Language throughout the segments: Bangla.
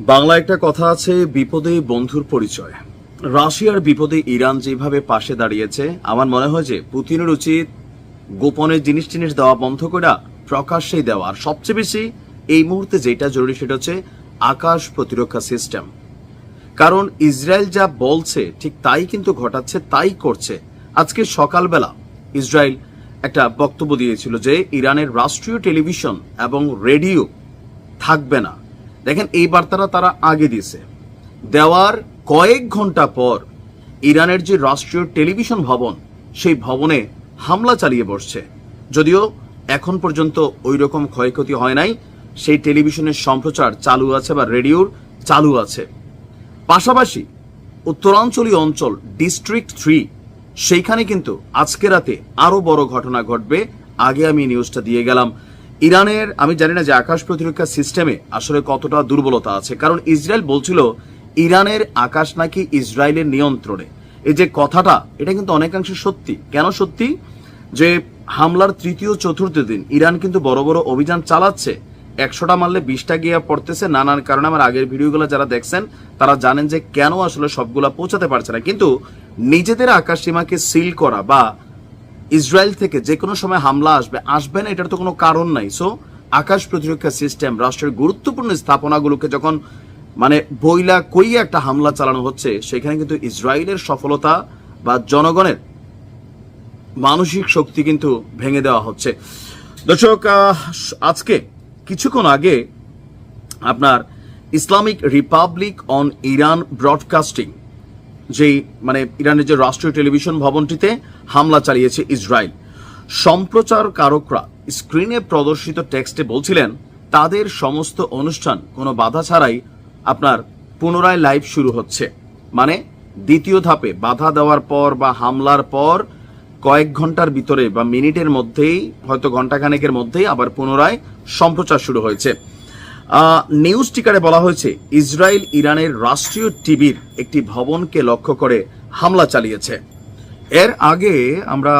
বাংলা একটা কথা আছে, বিপদে বন্ধুর পরিচয়। রাশিয়ার বিপদে ইরান যেভাবে পাশে দাঁড়িয়েছে, আমার মনে হয় যে পুতিনের উচিত গোপনের জিনিস টিনিস দেওয়া বন্ধ করে প্রকাশ্যেই দেওয়া। আর সবচেয়ে বেশি এই মুহূর্তে যেটা জরুরি সেটা হচ্ছে আকাশ প্রতিরক্ষা সিস্টেম কারণ ইসরায়েল যা বলছে, ঠিক তাই কিন্তু ঘটাচ্ছে, তাই করছে। আজকে সকালবেলা ইসরায়েল একটা বক্তব্য দিয়েছিল যে, ইরানের রাষ্ট্রীয় টেলিভিশন এবং রেডিও থাকবে না। দেখেন, এই বার্তাটা তারা আগে দিয়েছে। দেওয়ার কয়েক ঘণ্টা পর ইরানের যে রাষ্ট্রীয় টেলিভিশন ভবন, সেই ভবনে হামলা চালিয়ে বসছে। যদিও এখন পর্যন্ত ওই রকম ক্ষয়ক্ষতি হয় নাই, সেই টেলিভিশনের সম্প্রচার চালু আছে বা রেডিওর চালু আছে। পাশাপাশি উত্তরাঞ্চলীয় অঞ্চল ডিস্ট্রিক্ট থ্রি, সেইখানে কিন্তু আজকে রাতে আরও বড় ঘটনা ঘটবে। আগে আমি নিউজটা দিয়ে গেলাম। ইরানের, আমি জানি না যে আকাশ প্রতিরক্ষা সিস্টেমে আসলে কতটা দুর্বলতা আছে, কারণ ইসরায়েল বলছিল ইরানের আকাশ নাকি ইসরায়েলের নিয়ন্ত্রণে। এই যে কথাটা, এটা কিন্তু অনেকাংশে সত্যি। কেন সত্যি? যে হামলার তৃতীয় চতুর্থ দিন ইরান কিন্তু বড় বড় অভিযান চালাচ্ছে। একশোটা মারলে বিশটা গিয়ে পড়তেছে। নানান কারণে আমার আগের ভিডিওগুলো যারা দেখছেন, তারা জানেন যে কেন আসলে সবগুলা পৌঁছাতে পারছে না। কিন্তু নিজেদের আকাশ সীমাকে সিল করা বা ইসরায়েল থেকে যে কোনো সময় হামলা আসবে আসবে না, এটার তো কোনো কারণ নাই। সো আকাশ প্রতিরক্ষা সিস্টেম রাষ্ট্রের গুরুত্বপূর্ণ স্থাপনাগুলোকে যখন মানে বইলা কইয়া একটা হামলা চালানো হচ্ছে, সেখানে কিন্তু ইসরায়েলের সফলতা বা জনগণের মানসিক শক্তি কিন্তু ভেঙে দেওয়া হচ্ছে। দর্শক আজকে কিছুক্ষণ আগে আপনার Islamic republic on Iran broadcasting যেই মানে ইরানের যে রাষ্ট্রীয় টেলিভিশন ভবনটিতে হামলা চালিয়েছে ইসরায়েল। সম্প্রচারকারকরা স্ক্রিনে প্রদর্শিত টেক্সটে বলছিলেন, তাদের সমস্ত অনুষ্ঠান কোনো বাধা ছাড়াই আপনার পুনরায় লাইভ শুরু হচ্ছে। মানে দ্বিতীয় ধাপে বাধা দেওয়ার পর বা হামলার পর কয়েক ঘণ্টার ভিতরে বা মিনিটের মধ্যেই, হয়তো ঘন্টাখানেকের মধ্যেই আবার পুনরায় সম্প্রচার শুরু হয়েছে। নিউজ টিকারে বলা হয়েছে, ইসরায়েল ইরানের রাষ্ট্রীয় টিভির একটি ভবনকে লক্ষ্য করে হামলা চালিয়েছে। এর আগে আমরা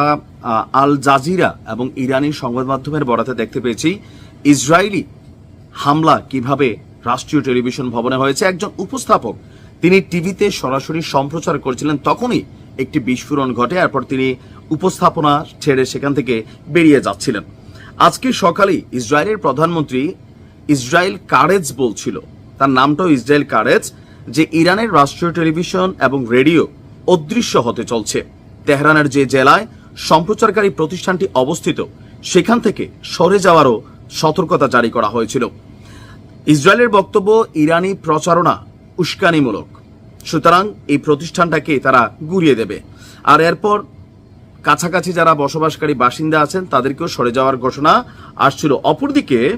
আল জাজিরা এবং ইরানি সংবাদ মাধ্যমের বরাতে দেখতে পেয়েছি, ইসরায়েলি হামলা কীভাবে রাষ্ট্রীয় টেলিভিশন ভবনে হয়েছে। একজন উপস্থাপক, তিনি টিভিতে সরাসরি সম্প্রচার করছিলেন, তখনই একটি বিস্ফোরণ ঘটে, এরপর তিনি উপস্থাপনা ছেড়ে সেখান থেকে বেরিয়ে যাচ্ছিলেন। আজকে সকালেই ইসরায়েলের প্রধানমন্ত্রী ইসরায়েল কারেজ বলছিল, তার নামটাও ইসরায়েল কারেজ, যে ইরানের রাষ্ট্রীয় টেলিভিশন এবং রেডিও অদৃশ্য হতে চলছে। তেহরানের যে জেলায় সম্প্রচারকারী প্রতিষ্ঠানটি অবস্থিত, সেখান থেকে সরে যাওয়ারও সতর্কতা জারি করা হয়েছিল। ইসরায়েলের বক্তব্য, ইরানি প্রচারণা উস্কানিমূলক। সুতরাং এই প্রতিষ্ঠানটাকে তারা গুড়িয়ে দেবে। আর এরপর কাছাকাছি যারা বসবাসকারী বাসিন্দা আছেন, তাদেরকেও সরে যাওয়ার ঘোষণা আসছিল। অপরদিকে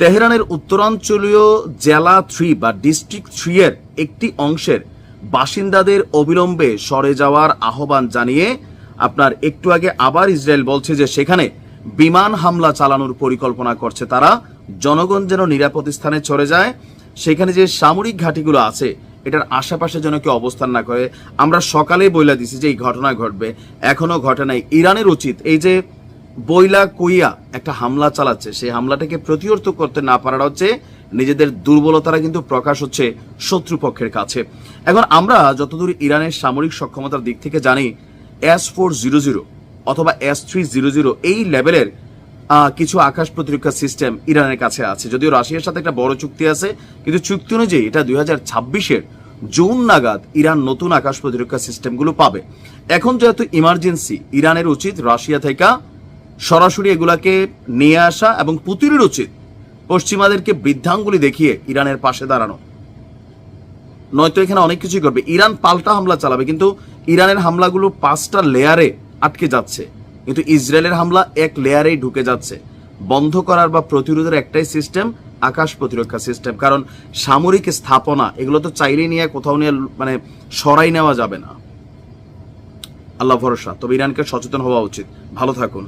তেহরানের উত্তরাঞ্চলীয় জেলা থ্রি বা ডিস্ট্রিক্ট থ্রি এর একটি অংশের বাসিন্দাদের অবিলম্বে সরে যাওয়ার আহ্বান জানিয়ে আপনার একটু আগে আবার ইসরায়েল বলছে যে সেখানে বিমান হামলা চালানোর পরিকল্পনা করছে তারা। জনগণ যেন নিরাপদ স্থানে চলে যায়। সেখানে যে সামরিক ঘাঁটিগুলো আছে, এটার আশেপাশে যেন কেউ অবস্থান না করে। আমরা সকালে বইলা দিছি যে এই ঘটনা ঘটবে। এখনও ঘটে নাই। ইরানের উচিত এই যে বইলা কইয়া একটা হামলা চালাচ্ছে। সেই হামলাটাকে প্রতিহত করতে না পারাটা হচ্ছে নিজেদের দুর্বলতারা কিন্তু প্রকাশ হচ্ছে শত্রুপক্ষের কাছে। এখন আমরা যতদূর ইরানের সামরিক সক্ষমতার দিক থেকে জানি এস ফোর জিরো জিরো অথবা এস থ্রি জিরো জিরো এই লেভেলের কিছু আকাশ প্রতিরক্ষা সিস্টেম ইরানের কাছে আছে। যদিও রাশিয়ার সাথে একটা বড় চুক্তি আছে, কিন্তু চুক্তি অনুযায়ী এটা দুই হাজার ছাব্বিশের জুন নাগাদ ইরান নতুন আকাশ প্রতিরক্ষা সিস্টেমগুলো পাবে। এখন যেহেতু ইমার্জেন্সি, ইরানের উচিত রাশিয়া থেকে সরাসরি এগুলাকে নিয়ে আসা এবং পুতিনের উচিত পশ্চিমাদেরকে বৃদ্ধাঙ্গুলি দেখিয়ে ইরানের পাশে দাঁড়ানো। নয়তো এখানে অনেক কিছুই করবে ইরান পাল্টা হামলা চালাবে, কিন্তু ইরানের হামলাগুলো পাঁচটা লেয়ারে আটকে যাচ্ছে। কিন্তু ইসরায়েলের হামলা এক লেয়ারেই ঢুকে যাচ্ছে। বন্ধ করার বা প্রতিরোধের একটাই সিস্টেম আকাশ প্রতিরক্ষা সিস্টেম। কারণ সামরিক স্থাপনা, এগুলো তো চাইলেই নিয়ে কোথাও নিয়ে মানে সরাই নেওয়া যাবে না। আল্লাহ ভরসা। তবে ইরানকে সচেতন হওয়া উচিত। ভালো থাকুন।